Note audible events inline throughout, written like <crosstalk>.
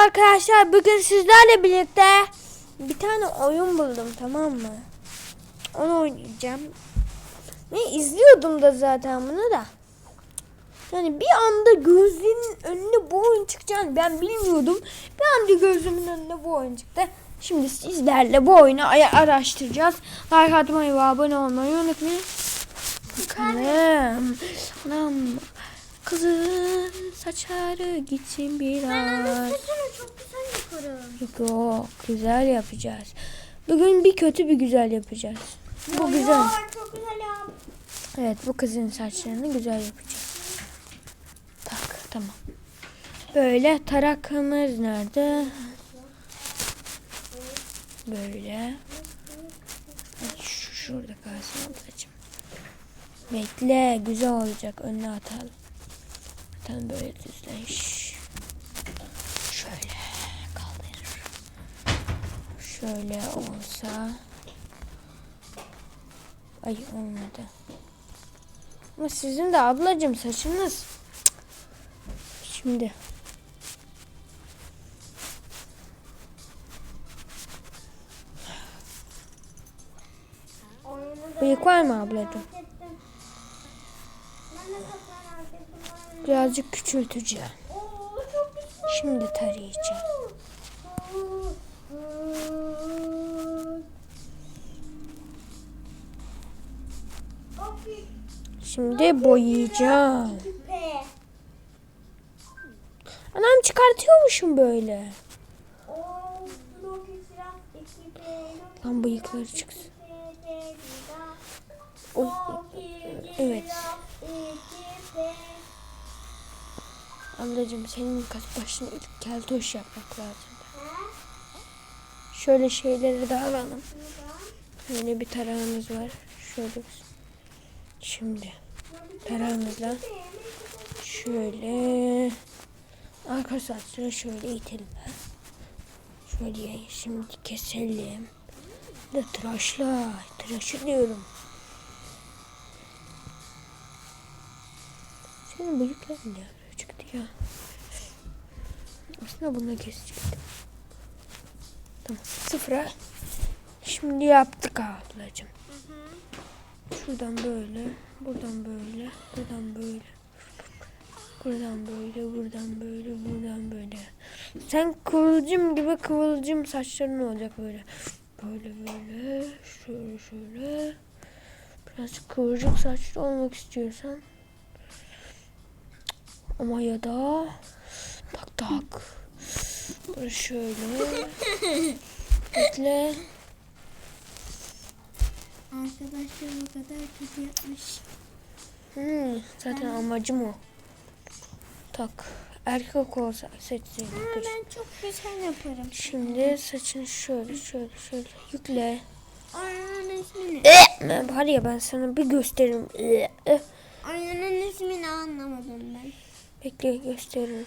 arkadaşlar bugün sizlerle birlikte bir tane oyun buldum tamam mı? Onu oynayacağım. Ne izliyordum da zaten bunu da. Yani bir anda gözümün önüne bu oyun çıkacağını ben bilmiyordum. Bir anda gözümün önüne bu oyun çıktı. Şimdi sizlerle bu oyunu araştıracağız. Like atmayı ve abone olmayı unutmayın. Bakalım. Anam. Kızın saçları gitsin biraz. çok güzel yaparım. Yok güzel yapacağız. Bugün bir kötü bir güzel yapacağız. Bu güzel. çok güzel yap. Evet bu kızın saçlarını güzel yapacağız. Bak tamam. Böyle tarakımız nerede? Böyle. Şu şurada kalsın ablacığım. Bekle güzel olacak önüne atalım. Atalım böyle düzden. Şöyle kaldır. Şöyle olsa. Ay olmadı. Ama sizin de ablacığım saçınız. Şimdi. Bıyık var mı ablacığım? Birazcık küçülteceğim. Şimdi tarayacağım. Şimdi boyayacağım. Anam çıkartıyormuşum böyle. Lan bıyıkları çıksın. Evet. Ablacığım senin kaç başına ilk keltoş yapmak lazım. Şöyle şeyleri de alalım. Böyle bir tarağımız var. Şöyle. Şimdi tarağımızla şöyle arka saçları şöyle itelim. Şöyle şimdi keselim. De tıraşla. Tıraşı diyorum. Senin bıyıkların çıktı ya? Aslında bunu kesecektim. Tamam. Sıfıra. Şimdi yaptık ablacığım. Şuradan böyle, buradan böyle, buradan böyle. Buradan böyle, buradan böyle, buradan böyle. Sen kıvılcım gibi kıvılcım saçların olacak böyle. Böyle böyle, şöyle şöyle. Biraz kıvırcık saçlı olmak istiyorsan. Ama ya da tak tak. Böyle şöyle. Bekle. Arkadaşlar o kadar kötü yapmış. Hmm, zaten amacım o. Tak. Erkek olsa seçseydik. Ama ben çok güzel yaparım. Şimdi saçını şöyle şöyle şöyle yükle. Aynanın ismini. Ben var ya ben sana bir gösteririm. Aynanın ismini anlamadım ben. Bekle gösteririm.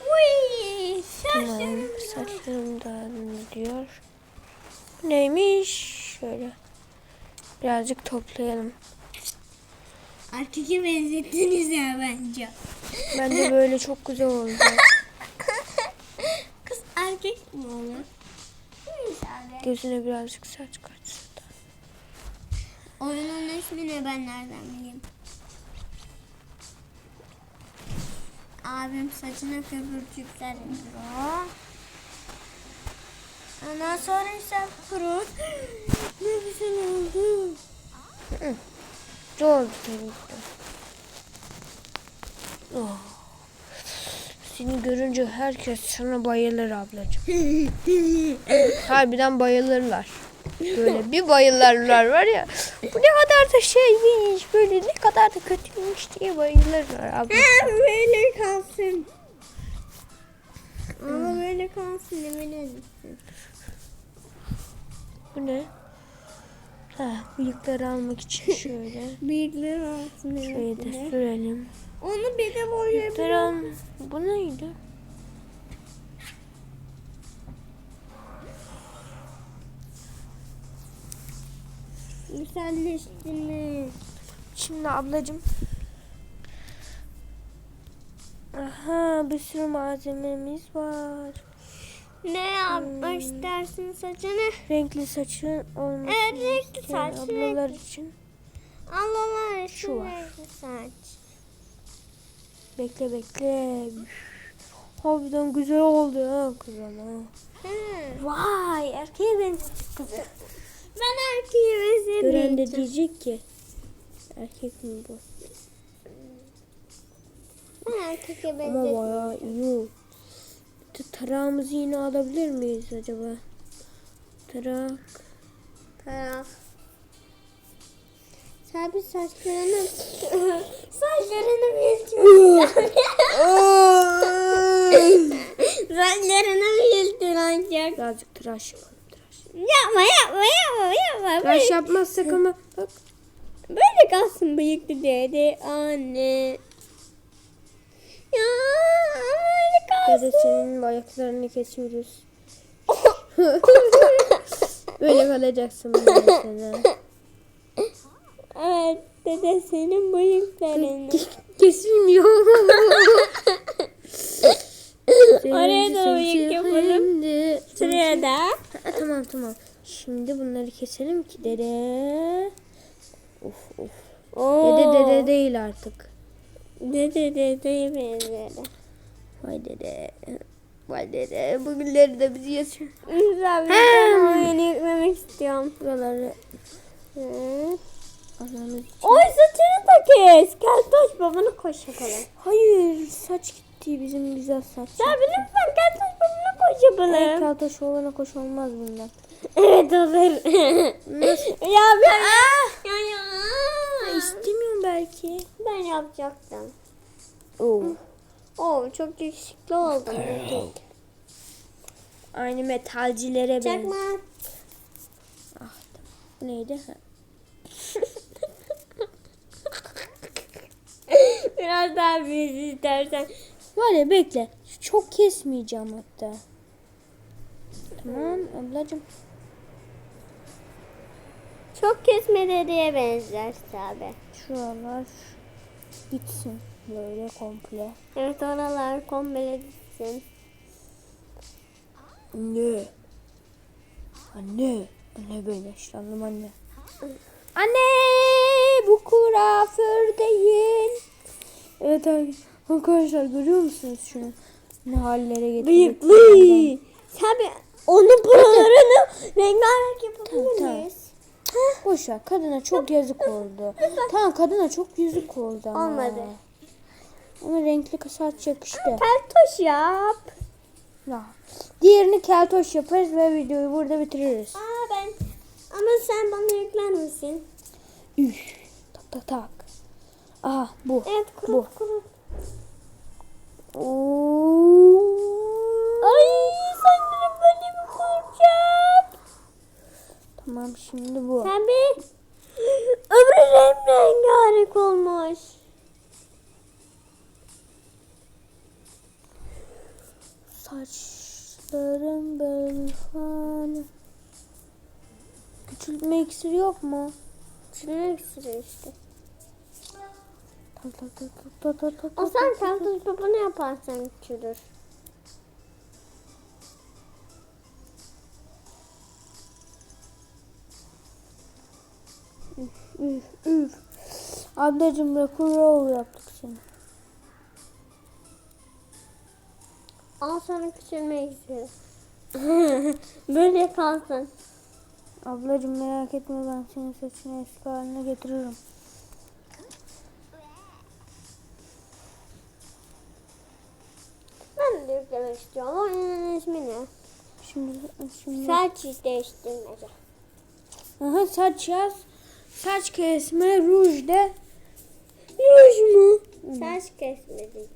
Uy, Tamam. Saçlarım da diyor. Neymiş? Şöyle. Birazcık toplayalım. Erkeke benzettiniz ya bence. Bence böyle çok güzel olacak. <laughs> Kız erkek mi olur? Gözüne birazcık saç kaçsın. da. Oyunun ismini ben nereden bileyim? Abim saçına köpürcükler yapıyor. Ondan sonra ise kurut. <gasps> ne güzel oldu. <laughs> Tabii ki. Oh. Seni görünce herkes sana bayılır ablacığım. <laughs> Harbiden bayılırlar. Böyle bir bayılırlar var ya. Bu ne kadar da şeymiş böyle ne kadar da kötüymüş diye bayılırlar abla. böyle kalsın. Ama böyle kalsın emin Bu ne? Ha, bıyıkları almak için <laughs> şöyle. Bıyıkları olsun Şöyle de sürelim. Onu bir de Bıyıkları boyayabilir. al. Bu neydi? Güzelleştirme. Şimdi ablacığım. Aha bir sürü malzememiz var. Ne yapmak istersin saçını? Renkli saçın olması Evet, renkli saç, ablalar renkli. için. Allah'lar Şu şu var. renkli saç. Bekle bekle. Harbiden güzel oldu ha kız ama. Hı. Vay erkeğe benzedik kızı. Ben erkeği Gören de diyecek ki erkek mi bu? Ben erkeğe Ama benzemeyeceğim. bayağı iyi oldu. Tarağımızı yine alabilir miyiz acaba? Tarak. Taraf. Sen bir saçlarını <laughs> saçlarını büyütüyorsun. <laughs> <laughs> saçlarını büyütün ancak. Birazcık tıraş yapalım. Tıraş. Yapma yapma. Tıraş yapmazsak ama bak. böyle kalsın bıyıklı dedi anne. Ya böyle kalsın. Dede senin ayaklarını kesiyoruz. <laughs> Böyle kalacaksın böyle sana. evet dede senin bıyıklarını. Kesilmiyor. <laughs> Oraya da bıyık yapalım. Sırada. Ha, tamam tamam. Şimdi bunları keselim ki dede. Of of. Oo. Dede dede değil artık. Dede dedeye benzedi. Vay dede. Vay dede. Bugünleri de bizi yatıyor. Güzel bir tane oyunu yüklemek istiyorum. Buraları için. Oy saçını da kes. Gel taş babanı koş yapalım. Hayır saç gitti bizim güzel saç. Sen lütfen gel taş babanı koş yapalım. Kaltaş olana koş olmaz bundan. Evet olur. <laughs> ya ben ya ya. İstemiyorum belki. Ben yapacaktım. Oo. Oo çok yakışıklı oldum. Aynı metalcilere benziyor. Çakma. Bu neydi? <laughs> Biraz daha büyüsün istersen. Var ya bekle. Çok kesmeyeceğim hatta. Tamam ablacığım. Çok kesme dedeye benzer tabi. Şuralar gitsin böyle komple. Evet oralar kombele gitsin. Anne. Anne. Anne ben yaşlandım anne. Anne bu kuaför değil. Evet arkadaşlar görüyor musunuz şunu? Ne hallere getirdik. Bıyıklı. Bir onun buralarını rengarenk yapabilir miyiz? Boş ver kadına çok yazık oldu. tamam kadına çok yazık oldu ama. Olmadı. Ama renkli saç yakıştı. Keltoş yap. Ya. Diğerini keltoş yaparız ve videoyu burada bitiririz. Aa ben ama sen bana yükler misin? Üf. Tak tak tak. Aha bu. Evet Bu. kurut kurut. Oo. Ay sanırım böyle mi kuracağım? Tamam şimdi bu. Sen bir öbürü renk rengarenk olmuş. Saçlarım böyle falan. Küçültme iksiri yok mu? Çilek sürüyor işte. O sen keltoş babanı yaparsan çürür. Üf üf. Ablacım rock'n'roll yaptık seni. Al sana küçülmek istiyorum. <laughs> Böyle kalsın. Ablacım merak etme ben senin saçını eski haline getiririm. Ben de yüklemek istiyorum. Oyunun ismi ne? Şimdi şimdi. Saç değiştirmece. Aha saç yaz. Saç kesme ruj de. Ruj mu? Saç kesmedi.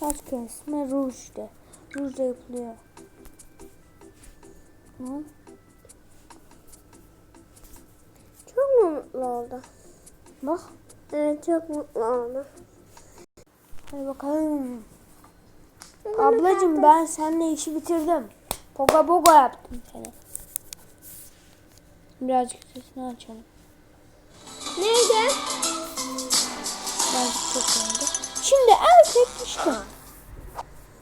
Saç kesme ruj de. Ruj da yapılıyor. Hı? Çok mu mutlu oldu? Bak. Evet çok mutlu oldu. Hadi bakalım. Ablacım ben seninle işi bitirdim. Poga boga yaptım seni. Birazcık sesini açalım. Neydi? Birazcık çok oldu. Şimdi erkek işte.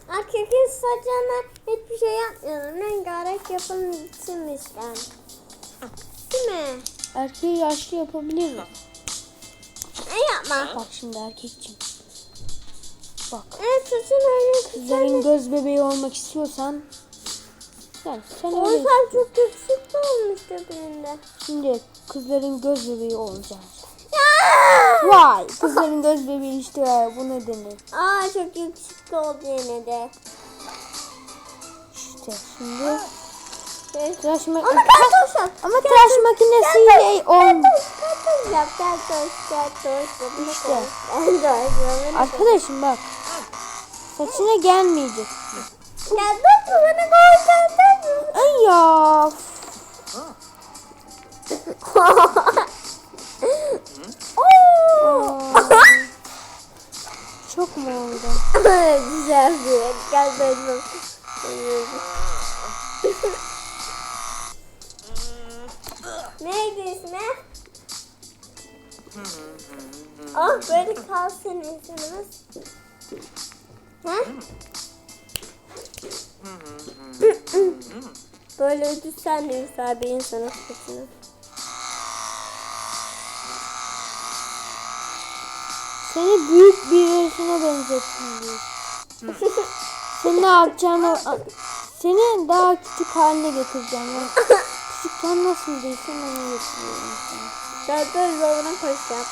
Erkekin saçına hiçbir şey yapmıyorum. Rengarenk yapın gitsinmişler. Değil mi? Erkeği yaşlı yapabilir mi? Ne yapma? Bak şimdi erkekçim. Bak. Evet saçın öyle Kızların göz bebeği olmak istiyorsan yani sen O öyle yüzden çok yakışıklı olmuş birinde. şimdi kızların göz bebeği olacaksın. Vay kızların göz bebeği işte bu ne denir? Aa çok yakışıklı oldu yine de. İşte şimdi tıraş ma- Ama kartoş yap. ama tıraş makinesiyle on Kartoş yap. Kartoş, kartoş. İşte. Arkadaşım bak saçına gelmeyecek. Ya dur bana koy Ay ya <laughs> çok mu oldu? <laughs> Güzel bir. Gel benim. Neydi ismi? Ah böyle kalsın insanımız. Ha? Böyle ödüsen de güzel bir insanın saçını. Seni büyük birisine benzettim diyor. <laughs> Sen ne yapacağını seni daha küçük haline getireceğim. Ben küçükken nasıldıysan onu getiriyorum sana. Böyle babana koşacağım.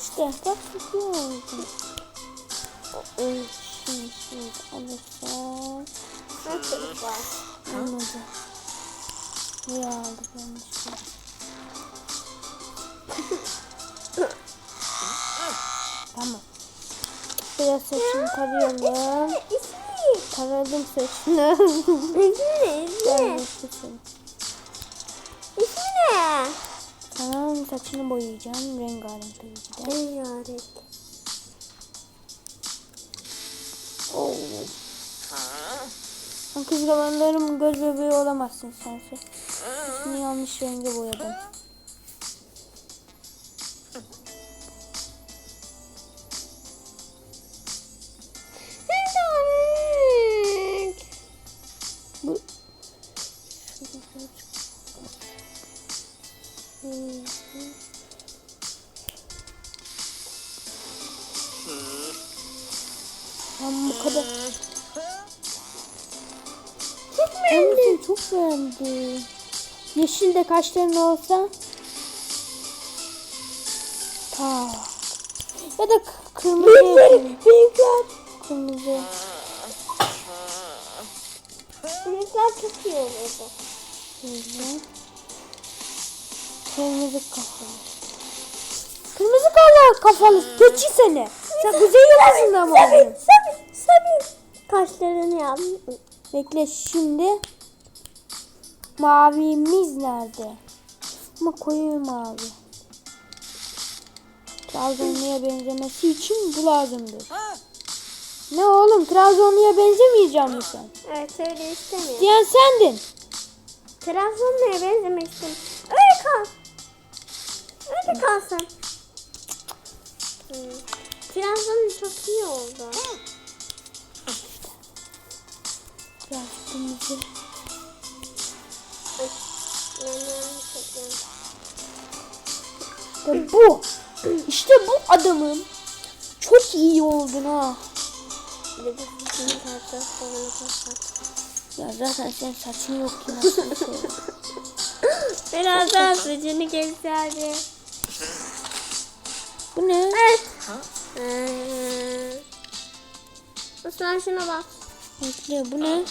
İşte bak çok şimdi şimdi alırsan Nasıl var? anladım. Niye aldık yanlışlıkla? tamam. Biraz saçını tarayalım. İsmi. Taradım saçını. İsmi. İsmi. Görmüşsün. İsmi ne? Tamam saçını boyayacağım. Rengarenk tabii ki de. Rengarenk. Oo. Kız kalanlarım göz bebeği olamazsın sense. Saçını yanlış renge boyadım. Beğendim. Yeşil de kaşların olsa. Ta. Ya da kırmızı. Büyükler. Kırmızı. Büyükler çok iyi olurdu. Kırmızı kafalı. Kırmızı kafalı kafalı. Keçi seni. Sen kuzey yıldızında mı oldun? sabi, sabi. Kaşlarını yap. Bekle şimdi. Mavimiz nerede? Ama koyu mavi. Trabzonlu'ya benzemesi için bu lazımdır. Ne oğlum Trabzonlu'ya benzemeyeceğim mi sen? Evet öyle istemiyorum. Diyen sendin. Trabzonlu'ya benzemiştim. Öyle kal. Öyle kalsın. Hmm. Trabzonlu çok iyi oldu. Kırmızı. İşte bu. İşte bu adamım. Çok iyi oldun ha. Ya zaten senin saçın yok ki nasıl bir. Biraz daha saçını gösterdi. Bu ne? Evet. Ee, Osman şuna bak. Bekle bu ne?